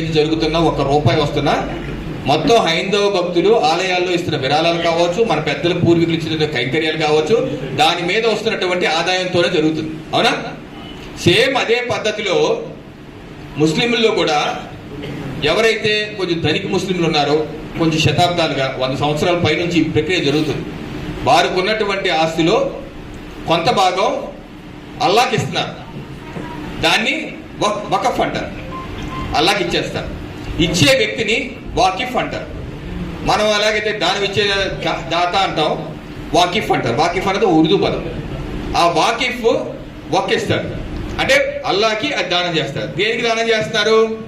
ఏది జరుగుతున్నా ఒక రూపాయి వస్తున్నా మొత్తం హైందవ భక్తులు ఆలయాల్లో ఇస్తున్న విరాళాలు కావచ్చు మన పెద్దల పూర్వీకులు ఇచ్చిన కైంకర్యాలు కావచ్చు దాని మీద వస్తున్నటువంటి ఆదాయంతోనే జరుగుతుంది. అవునా? సేమ్ అదే పద్ధతిలో ముస్లింల్లో కూడా ఎవరైతే కొంచెం ధనిక ముస్లింలు ఉన్నారో కొంచెం శతాబ్దాలుగా వంద సంవత్సరాల పైనుంచి ఈ ప్రక్రియ జరుగుతుంది. వారికి ఉన్నటువంటి ఆస్తిలో కొంత భాగం అల్లాకి ఇస్తున్నారు. దాన్ని వకఫ్ అంటారు. అల్లాకి ఇచ్చేస్తారు. ఇచ్చే వ్యక్తిని వాకిఫ్ అంటారు. మనం ఎలాగైతే దానం ఇచ్చే దాత అంటాం వాకిఫ్ అంటారు. వాకిఫ్ అనేది ఉర్దూ పదం. ఆ వాకిఫ్ వక్కిస్తాడు అంటే అల్లాకి అది దానం చేస్తారు. దేనికి దానం చేస్తున్నారు?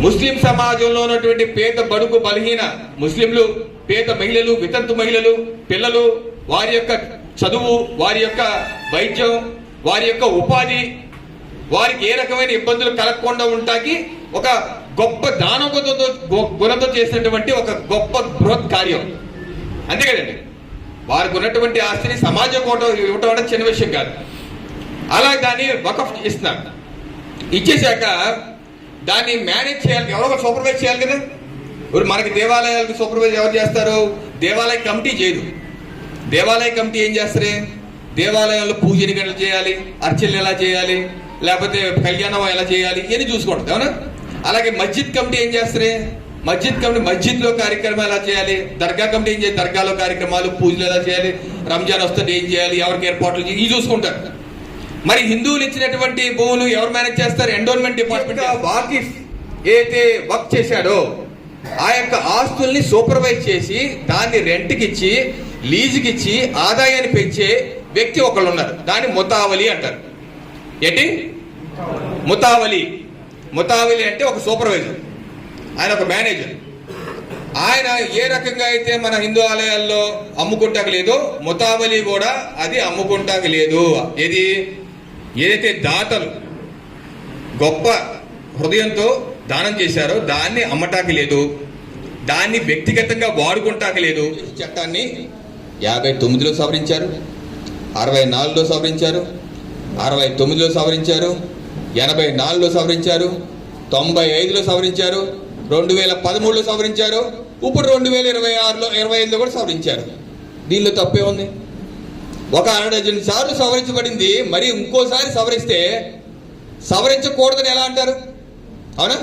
ముస్లిం సమాజంలో ఉన్నటువంటి పేద బడుగు బలహీన ముస్లింలు పేద మహిళలు వితంతు మహిళలు పిల్లలు వారి యొక్క చదువు వారి యొక్క వైద్యం వారి యొక్క ఉపాధి వారికి ఏ రకమైన ఇబ్బందులు కలగకుండా ఉంటాకి ఒక గొప్ప దానగుణతో గుణంతో చేసినటువంటి ఒక గొప్ప బృహత్ కార్యం. అంతే కదండి. వారికి ఉన్నటువంటి ఆస్తిని సమాజం కోట ఇవ్వటం అనేది చిన్న విషయం కాదు. అలా దాన్ని వకఫ్ ఇస్తున్నారు ఇచ్చేశాక దాన్ని మేనేజ్ చేయాలి. ఎవరో సూపర్వైజ్ చేయాలి కదా. ఇప్పుడు మనకి దేవాలయాలకు సూపర్వైజ్ ఎవరు చేస్తారు? దేవాలయ కమిటీ చేయదు. దేవాలయ కమిటీ ఏం చేస్తారే? దేవాలయంలో పూజని గంటలు చేయాలి. అర్చనలు ఎలా చేయాలి? లేకపోతే కళ్యాణం ఎలా చేయాలి ఇవన్నీ చూసుకుంటుంది అవునా? అలాగే మస్జిద్ కమిటీ ఏం చేస్తారు? మస్జిద్ కమిటీ మస్జిద్లో కార్యక్రమం ఎలా చేయాలి? దర్గా కమిటీ ఏం చేయాలి? దర్గాలో కార్యక్రమాలు పూజలు ఎలా చేయాలి? రంజాన్ వస్తుంటే ఏం చేయాలి? ఎవరికి ఏర్పాట్లు చేయాలి? ఇవి చూసుకుంటారు. మరి హిందువులు ఇచ్చినటువంటి భూములు ఎవరు మేనేజ్ చేస్తారు? ఎండోన్మెంట్ డిపార్ట్మెంట్ వాకిఫ్ ఏదైతే వర్క్ చేశాడో ఆ యొక్క ఆస్తుల్ని సూపర్వైజ్ చేసి దాన్ని రెంట్కి ఇచ్చి లీజుకి ఇచ్చి ఆదాయాన్ని పెంచే వ్యక్తి ఒకళ్ళు ఉన్నారు. దాన్ని ముతావలి అంటారు. ఏంటి? ముతావలి. ముతావలి అంటే ఒక సూపర్వైజర్. ఆయన ఒక మేనేజర్. ఆయన ఏ రకంగా అయితే మన హిందూ ఆలయాల్లో అమ్ముకుంటాక లేదో ముతావలి కూడా అది అమ్ముకుంటాక లేదు. ఏది? ఏదైతే దాతలు గొప్ప హృదయంతో దానం చేశారో దాన్ని అమ్మటాకి లేదు. దాన్ని వ్యక్తిగతంగా వాడుకుంటాక లేదు. చట్టాన్ని యాభై తొమ్మిదిలో సవరించారు అరవై నాలుగులో సవరించారు అరవై తొమ్మిదిలో సవరించారు ఎనభై నాలుగులో సవరించారు తొంభై ఐదులో సవరించారు రెండు వేల పదమూడులో సవరించారు ఇప్పుడు రెండు వేల ఇరవై ఆరులో ఇరవై ఐదులో కూడా సవరించారు. దీనిలో తప్పే ఉంది. ఒక అర డజన్ సార్లు సవరించబడింది మరి ఇంకోసారి సవరిస్తే సవరించకూడదని ఎలా అంటారు? అవునా?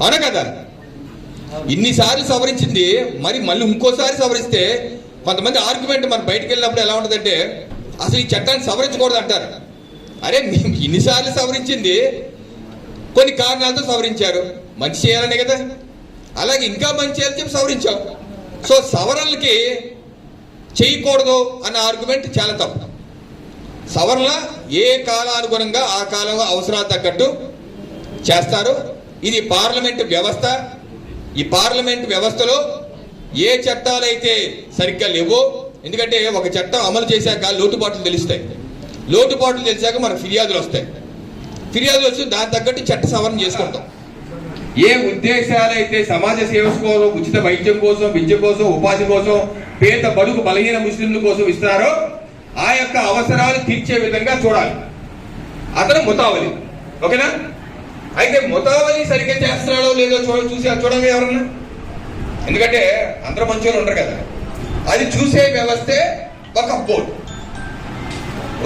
అవునా కదా? ఇన్నిసార్లు సవరించింది మరి మళ్ళీ ఇంకోసారి సవరిస్తే కొంతమంది ఆర్గ్యుమెంట్ మనం బయటకు వెళ్ళినప్పుడు ఎలా ఉంటుందంటే అసలు ఈ చట్టాన్ని సవరించకూడదు అంటారు అరే మేము ఇన్నిసార్లు సవరించింది కొన్ని కారణాలతో సవరించారు. మంచి చేయాలనే కదా. అలాగే ఇంకా మంచి చేయాలని చెప్పి సవరించాం. సో సవరణలకి చేయకూడదు అన్న ఆర్గ్యుమెంట్ చాలా తప్పు. సవరణ ఏ కాలానుగుణంగా ఆ కాలంలో అవసరాలు తగ్గట్టు చేస్తారు. ఇది పార్లమెంట్ వ్యవస్థ. ఈ పార్లమెంట్ వ్యవస్థలో ఏ చట్టాలు అయితే సరిగ్గా లేవో ఎందుకంటే ఒక చట్టం అమలు చేశాక లోటుపాట్లు తెలుస్తాయి. లోటుపాట్లు తెలిసాక మనకు ఫిర్యాదులు వస్తాయి. ఫిర్యాదులు వచ్చి దాని తగ్గట్టు చట్ట సవరణ చేసుకుంటాం. ఏ ఉద్దేశాలైతే సమాజ సేవ కోసం ఉచిత వైద్యం కోసం విద్య కోసం ఉపాధి కోసం పేద బడుగు బలహీన ముస్లింల కోసం ఇస్తున్నారో ఆ యొక్క అవసరాలు తీర్చే విధంగా చూడాలి. అతను ముతావలి. ఓకేనా? అయితే ముతావలి సరిగ్గా చేస్తున్నాడో లేదో చూడ చూసి చూడండి ఎవరన్నా? ఎందుకంటే అందరూ మంచి ఉండరు కదా. అది చూసే వ్యవస్థే ఒక బోర్డు.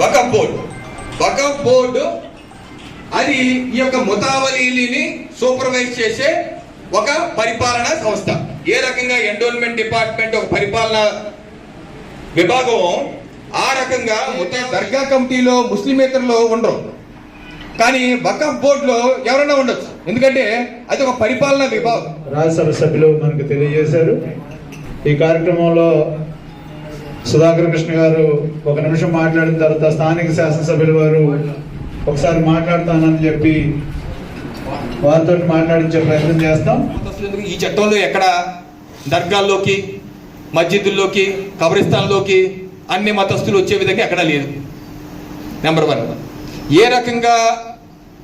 ఒక బోర్డు. ఒక బోర్డు అది ఈ యొక్క ముతావలీని సూపర్వైజ్ చేసే ఒక పరిపాలనా సంస్థ. ఏ రకంగా ఎండోన్మెంట్ డిపార్ట్మెంట్ ఒక పరిపాలన విభాగం ఆ రకంగా ముత దర్గా కమిటీలో ముస్లిమేతరులో ఉండరు. కానీ వకఫ్ బోర్డులో ఎవరైనా ఉండొచ్చు. ఎందుకంటే అది ఒక పరిపాలనా విభాగం. రాజ్యసభ సభ్యులు మనకు తెలియజేశారు. ఈ కార్యక్రమంలో సుధాకర్ కృష్ణ గారు ఒక నిమిషం మాట్లాడిన తర్వాత స్థానిక శాసనసభ్యుల వారు ఒకసారి మాట్లాడతానని చెప్పి వారితో మాట్లాడించే ప్రయత్నం చేస్తాం. ఈ చట్టంలో ఎక్కడ దర్గాల్లోకి మస్జిదుల్లోకి కబ్రిస్తాన్లోకి అన్ని మతస్థులు వచ్చే విధంగా ఎక్కడా లేదు. నెంబర్ వన్ ఏ రకంగా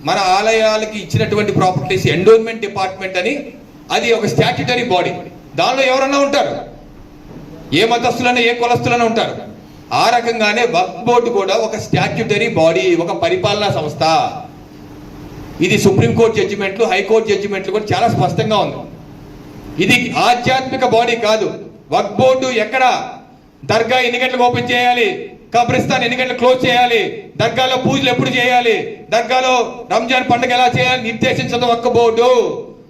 మన ఆలయాలకి ఇచ్చినటువంటి ప్రాపర్టీస్ ఎండోన్మెంట్ డిపార్ట్మెంట్ అని అది ఒక స్టాట్యుటరీ బాడీ దానిలో ఎవరన్నా ఉంటారు? ఏ మతస్థులైనా ఏ కులస్తులైనా ఉంటారు. ఆ రకంగానే వక్ఫ్ బోర్డు కూడా ఒక స్టాట్యుటరీ బాడీ ఒక పరిపాలనా సంస్థ. ఇది సుప్రీంకోర్టు జడ్జిమెంట్లు హైకోర్టు జడ్జిమెంట్లు కూడా చాలా స్పష్టంగా ఉంది. ఇది ఆధ్యాత్మిక బాడీ కాదు. వక్ బోర్డు ఎక్కడ? దర్గా ఎన్ని గంటలకు ఓపెన్ చేయాలి? కబ్రిస్తాన్ ఎన్ని గంటలకు క్లోజ్ చేయాలి? దర్గాలో పూజలు ఎప్పుడు చేయాలి? దర్గాలో రంజాన్ పండుగ ఎలా చేయాలి? నిర్దేశించదు వక్ బోర్డు.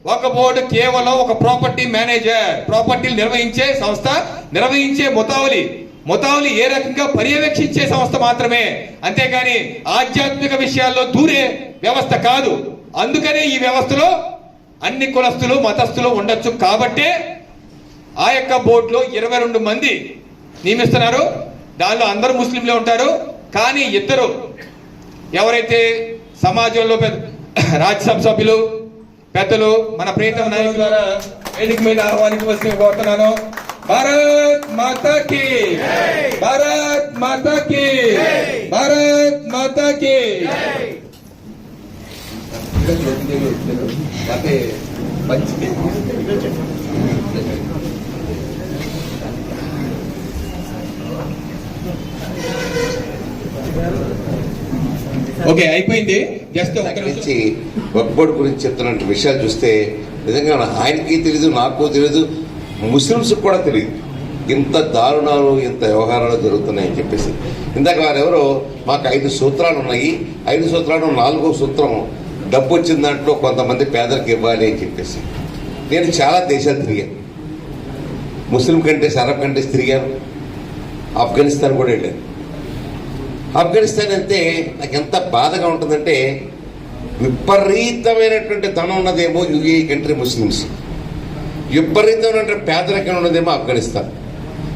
ఒక బోర్డు కేవలం ఒక ప్రాపర్టీ మేనేజర్ ప్రాపర్టీలు నిర్వహించే సంస్థ నిర్వహించే ముతావలి ముతావలి ఏ రకంగా పర్యవేక్షించే సంస్థ మాత్రమే. అంతేగాని ఆధ్యాత్మిక విషయాల్లో దూరే వ్యవస్థ కాదు. అందుకనే ఈ వ్యవస్థలో అన్ని కులస్తులు మతస్థులు ఉండొచ్చు కాబట్టే ఆ యొక్క బోర్డులో ఇరవై రెండు మంది నియమిస్తున్నారు. దానిలో అందరూ ముస్లింలే ఉంటారు. కానీ ఇద్దరు ఎవరైతే సమాజంలో రాజ్యసభ సభ్యులు పెద్దలు మన ప్రీతమ నాయకుల ద్వారా వేదిక మీద ఆహ్వానించవలసి కోరుతున్నాను. భారత్ మాతాకి భారత్ మాతాకి భారత్ మాతాకి ఓకే అయిపోయింది. జస్ట్ ఒక. గురించి వక్బోర్డ్ గురించి చెప్తున్న విషయాలు చూస్తే నిజంగా ఆయనకి తెలియదు నాకు తెలియదు ముస్లిమ్స్ కూడా తెలియదు ఇంత దారుణాలు ఇంత వ్యవహారాలు జరుగుతున్నాయని చెప్పేసి. ఇందాక వారెవరో మాకు ఐదు సూత్రాలు ఉన్నాయి ఐదు సూత్రాలు నాలుగో సూత్రం డబ్బు వచ్చిన దాంట్లో కొంతమంది పేదలకు ఇవ్వాలి అని చెప్పేసి. నేను చాలా దేశాలు తిరిగాను. ముస్లిం కంట్రీస్ అరబ్ కంట్రీస్ తిరిగాను. ఆఫ్ఘనిస్తాన్ కూడా వెళ్ళాను. ఆఫ్ఘనిస్తాన్ వెళ్తే నాకు ఎంత బాధగా ఉంటుందంటే విపరీతమైనటువంటి ధనం ఉన్నదేమో యుఏ కంట్రీ ముస్లిమ్స్. విపరీతమైనటువంటి పేదరికం ఉన్నదేమో ఆఫ్ఘనిస్తాన్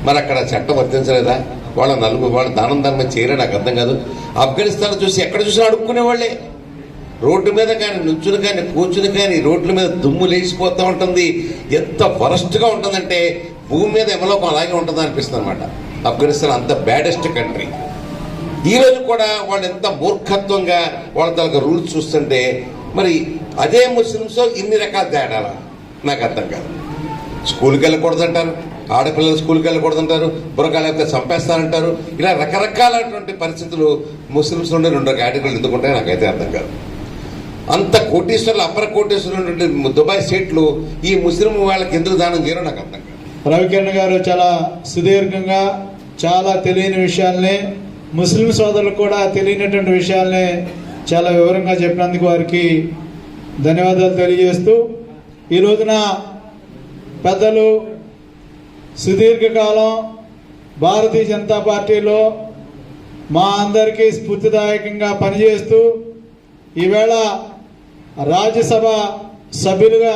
మరి అక్కడ చట్టం వర్తించలేదా? వాళ్ళ నలుగురు వాళ్ళ దానం ధర్మం చేయరా నాకు అర్థం కాదు. ఆఫ్ఘనిస్తాన్ చూసి ఎక్కడ చూసినా అడుక్కునే వాళ్ళే రోడ్డు మీద కానీ నుంచుని కానీ కూర్చుని కానీ రోడ్ల మీద దుమ్ము లేచిపోతూ ఉంటుంది. ఎంత వరస్ట్గా ఉంటుందంటే భూమి మీద ఎమలోకం అలాగే ఉంటుందని అనిపిస్తుంది అనమాట ఆఫ్ఘనిస్తాన్ అంత బ్యాడెస్ట్ కంట్రీ ఈ రోజు కూడా వాళ్ళు ఎంత మూర్ఖత్వంగా వాళ్ళ తనకు రూల్స్ చూస్తుంటే మరి అదే ముస్లిమ్స్ ఇన్ని రకాల తేడాల? నాకు అర్థం కాదు. స్కూల్కి వెళ్ళకూడదంటారు ఆడపిల్లలు స్కూల్కి వెళ్ళకూడదంటారు బుర్రకాల యొక్క చంపేస్తారంటారు. ఇలా రకరకాలైనటువంటి పరిస్థితులు ముస్లిమ్స్ నుండి రెండు కేటగిరీలు ఎందుకుంటాయి నాకైతే అర్థం కాదు. అంత కోటీశ్వర్లు అపర కోటీశ్వర్లు దుబాయ్ స్టేట్లు ఈ ముస్లిం వాళ్ళకి ఎందుకు దానం చేయరో నాకు అర్థం కాదు. రవికిరణ్ గారు చాలా సుదీర్ఘంగా చాలా తెలియని విషయాల్ని ముస్లిం సోదరులకు కూడా తెలియనటువంటి విషయాల్ని చాలా వివరంగా చెప్పినందుకు వారికి ధన్యవాదాలు తెలియజేస్తూ ఈ రోజున పెద్దలు సుదీర్ఘకాలం భారతీయ జనతా పార్టీలో మా అందరికీ స్ఫూర్తిదాయకంగా పనిచేస్తూ ఈవేళ రాజ్యసభ సభ్యులుగా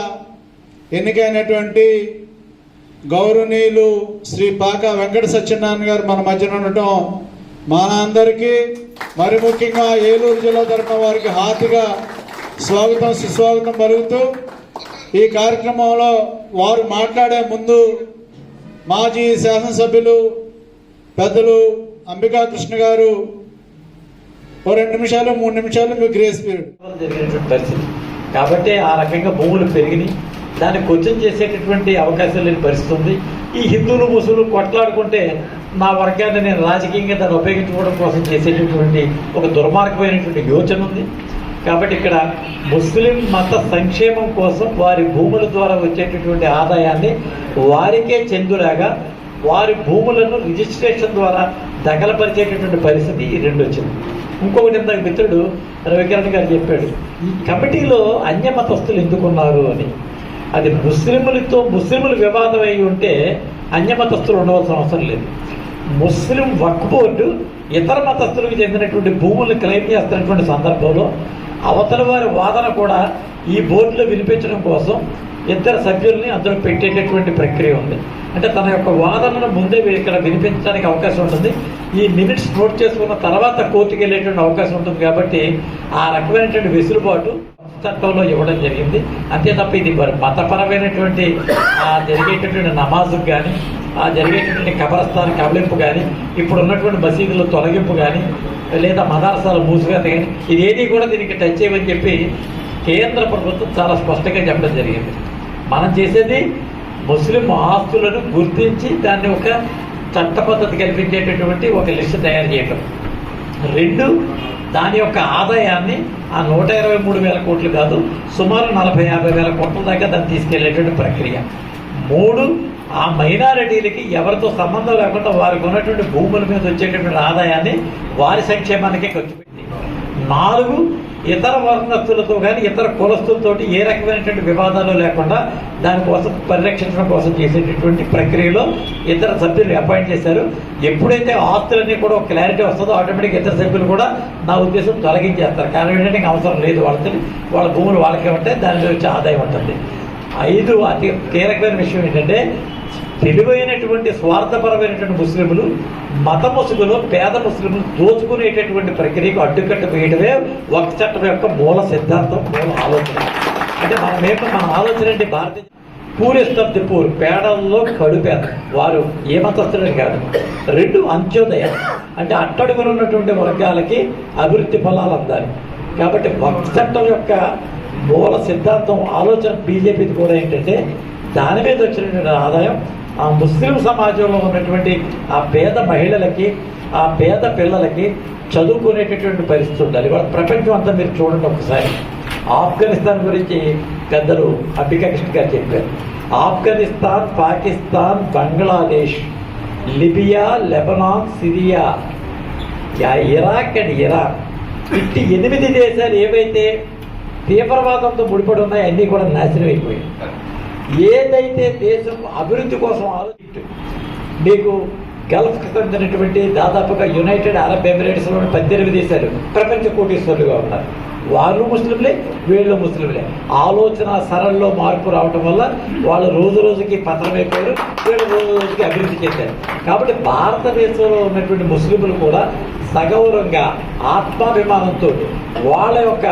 ఎన్నికైనటువంటి గౌరవనీయులు శ్రీ పాక వెంకట సత్యనారాయణ గారు మన మధ్యన ఉండటం మనందరికీ అందరికీ మరి ముఖ్యంగా ఏలూరు జిల్లా తరఫున వారికి హాతిగా స్వాగతం సుస్వాగతం పలుకుతూ ఈ కార్యక్రమంలో వారు మాట్లాడే ముందు మాజీ శాసనసభ్యులు పెద్దలు అంబికా కృష్ణ గారు ఓ రెండు నిమిషాలు మూడు నిమిషాలు మీకు గ్రేస్ పీరియడ్ కాబట్టి ఆ రకంగా భూములు పెరిగినాయి. దాన్ని క్వశ్చన్ చేసేటటువంటి అవకాశం లేని పరిస్థితి ఉంది. ఈ హిందువులు ముసులు కొట్లాడుకుంటే నా వర్గాన్ని నేను రాజకీయంగా దాన్ని ఉపయోగించుకోవడం కోసం చేసేటటువంటి ఒక దుర్మార్గమైనటువంటి యోచన ఉంది. కాబట్టి ఇక్కడ ముస్లిం మత సంక్షేమం కోసం వారి భూముల ద్వారా వచ్చేటటువంటి ఆదాయాన్ని వారికే చెందులాగా వారి భూములను రిజిస్ట్రేషన్ ద్వారా దగలపరిచేటటువంటి పరిస్థితి ఈ రెండు వచ్చింది. ఇంకొకటి ఇందాక మిత్రుడు రవికిరణ్ గారు చెప్పాడు ఈ కమిటీలో అన్యమతస్తులు ఎందుకున్నారు? అని. అది ముస్లింలతో ముస్లింలు వివాదం అయి ఉంటే అన్యమతస్తులు ఉండవలసిన అవసరం లేదు. ముస్లిం వక్ బోర్డు ఇతర మతస్థులకు చెందినటువంటి భూములను క్లెయిమ్ చేస్తున్నటువంటి సందర్భంలో అవతల వారి వాదన కూడా ఈ బోర్డులో వినిపించడం కోసం ఇద్దరు సభ్యుల్ని అందులో పెట్టేటటువంటి ప్రక్రియ ఉంది. అంటే తన యొక్క వాదనను ముందే ఇక్కడ వినిపించడానికి అవకాశం ఉంటుంది. ఈ మినిట్స్ నోట్ చేసుకున్న తర్వాత కోర్టుకు వెళ్ళేటువంటి అవకాశం ఉంటుంది కాబట్టి ఆ రకమైనటువంటి వెసులుబాటు చట్టంలో ఇవ్వడం జరిగింది. అంతే తప్ప ఇది మతపరమైనటువంటి జరిగేటటువంటి నమాజుకు కానీ ఆ జరిగేటటువంటి కబరస్థాన్ కబలింపు కానీ ఇప్పుడు ఉన్నటువంటి మసీదుల తొలగింపు కానీ లేదా మదార్సాల మూసుగాని కానీ ఇదేది కూడా దీనికి టచ్ చేయమని చెప్పి కేంద్ర ప్రభుత్వం చాలా స్పష్టంగా చెప్పడం జరిగింది. మనం చేసేది ముస్లిం ఆస్తులను గుర్తించి దాన్ని ఒక చట్ట పద్ధతి కల్పించేటటువంటి ఒక లిస్ట్ తయారు చేయటం. రెండు దాని యొక్క ఆదాయాన్ని ఆ నూట ఇరవై మూడు వేల కోట్లు కాదు సుమారు నలభై యాభై వేల కోట్ల దాకా దాన్ని తీసుకెళ్ళేటువంటి ప్రక్రియ. మూడు ఆ మైనారిటీలకి ఎవరితో సంబంధం లేకుండా వారికి ఉన్నటువంటి భూముల మీద వచ్చేటటువంటి ఆదాయాన్ని వారి సంక్షేమానికే ఖర్చు పెట్టింది. నాలుగు ఇతర వర్ణస్తులతో కానీ ఇతర కులస్తులతో ఏ రకమైనటువంటి వివాదాలు లేకుండా దానికోసం పరిరక్షించడం కోసం చేసేటటువంటి ప్రక్రియలో ఇతర సభ్యులు అపాయింట్ చేశారు. ఎప్పుడైతే ఆస్తులన్నీ కూడా ఒక క్లారిటీ వస్తుందో ఆటోమేటిక్ ఇతర సభ్యులు కూడా నా ఉద్దేశం తొలగించేస్తారు. కారణం ఏంటంటే ఇంకా అవసరం లేదు వాళ్ళకి. వాళ్ళ భూములు వాళ్ళకే ఉంటాయి దాని మీద వచ్చే ఆదాయం ఉంటుంది. ఐదు అతి కీలకమైన విషయం ఏంటంటే తెలివైనటువంటి స్వార్థపరమైనటువంటి ముస్లింలు మత ముసుగులో పేద ముస్లింలు దోచుకునేటటువంటి ప్రక్రియకు అడ్డుకట్ట వేయడమే ఒక చట్టం యొక్క మూల సిద్ధాంతం మూల ఆలోచన. అంటే మన ఏమో మన ఆలోచన అంటే భారతీయ పూరెస్ట్ ఆఫ్ ది పూర్ పేడల్లో కడుపేద వారు ఏ మతస్థులని కాదు. రెండు అంత్యోదయ. అంటే అట్టడుగున ఉన్నటువంటి వర్గాలకి అభివృద్ధి ఫలాలు అందాలి. కాబట్టి వక్ఫ్ చట్టం యొక్క మూల సిద్ధాంతం ఆలోచన బీజేపీది కూడా ఏంటంటే దాని మీద వచ్చినటువంటి ఆదాయం ఆ ముస్లిం సమాజంలో ఉన్నటువంటి ఆ పేద మహిళలకి ఆ పేద పిల్లలకి చదువుకునేటటువంటి పరిస్థితి ఉండాలి. ఇవాళ ప్రపంచం అంతా మీరు చూడండి ఒకసారి. ఆఫ్ఘనిస్తాన్ గురించి పెద్దలు అంబికా గారు చెప్పారు. Afghanistan Pakistan Bangladesh Libya Lebanon Syria Iraq and Iran. ఇట్టి ఎనిమిది దేశాలు ఏవైతే తీవ్రవాదంతో ముడిపడి ఉన్నాయో అన్నీ కూడా నాశనం అయిపోయాయి. ఏదైతే దేశం అభివృద్ధి కోసం ఆలోచించు మీకు గల్ఫ్కి చెందినటువంటి దాదాపుగా యునైటెడ్ అరబ్ ఎమిరేట్స్లోని పద్దెనిమిది దేశాలు ప్రపంచ కోటీశ్వరులుగా ఉన్నారు. వాళ్ళు ముస్లింలే వీళ్ళు ముస్లింలే. ఆలోచన సరళలో మార్పు రావటం వల్ల వాళ్ళు రోజు రోజుకి పతనమైపోయారు వీళ్ళు రోజు రోజుకి అభివృద్ధి చెందారు. కాబట్టి భారతదేశంలో ఉన్నటువంటి ముస్లింలు కూడా సగౌరవంగా ఆత్మాభిమానంతో వాళ్ళ యొక్క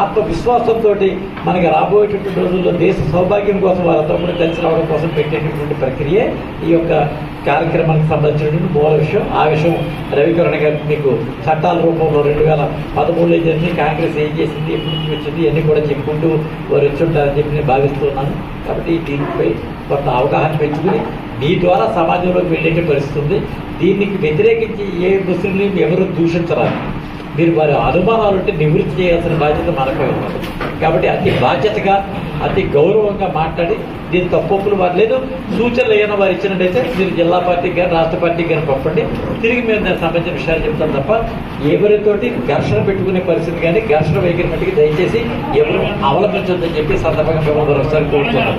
ఆత్మవిశ్వాసంతో మనకి రాబోయేటటువంటి రోజుల్లో దేశ సౌభాగ్యం కోసం వాళ్ళతో కూడా కలిసి రావడం కోసం పెట్టేటటువంటి ప్రక్రియ ఈ యొక్క కార్యక్రమానికి సంబంధించినటువంటి మూల విషయం. ఆ విషయం రవికరణ గారు మీకు చట్టాల రూపంలో రెండు వేల పదమూడులో జరిగింది. కాంగ్రెస్ ఏం చేసింది ఎప్పుడు వచ్చింది ఇవన్నీ కూడా చెప్పుకుంటూ వారు వచ్చుంటారని చెప్పి నేను భావిస్తున్నాను. కాబట్టి దీనిపై కొంత అవగాహన పెంచుకుని మీ ద్వారా సమాజంలోకి వెళ్ళేట పరిస్థితుంది దీనికి వ్యతిరేకించి ఏ ముస్లింలు ఎవరు దూషించరాదు మీరు వారి అనుమానాలు ఉంటే నివృత్తి చేయాల్సిన బాధ్యత మనపై ఉన్నది. కాబట్టి అతి బాధ్యతగా అతి గౌరవంగా మాట్లాడి దీని తప్పులు వారు లేదు. సూచనలు ఏమైనా వారు ఇచ్చినట్టయితే మీరు జిల్లా పార్టీకి కానీ రాష్ట్ర పార్టీకి కానీ పంపండి. తిరిగి మేము దానికి సంబంధించిన విషయాలు చెప్తాం తప్ప ఎవరితోటి ఘర్షణ పెట్టుకునే పరిస్థితి కానీ ఘర్షణ వైఖరి దయచేసి ఎవరు అవలంబించొద్దని చెప్పి సందర్భంగా మేము ఒకసారి కోరుతున్నాం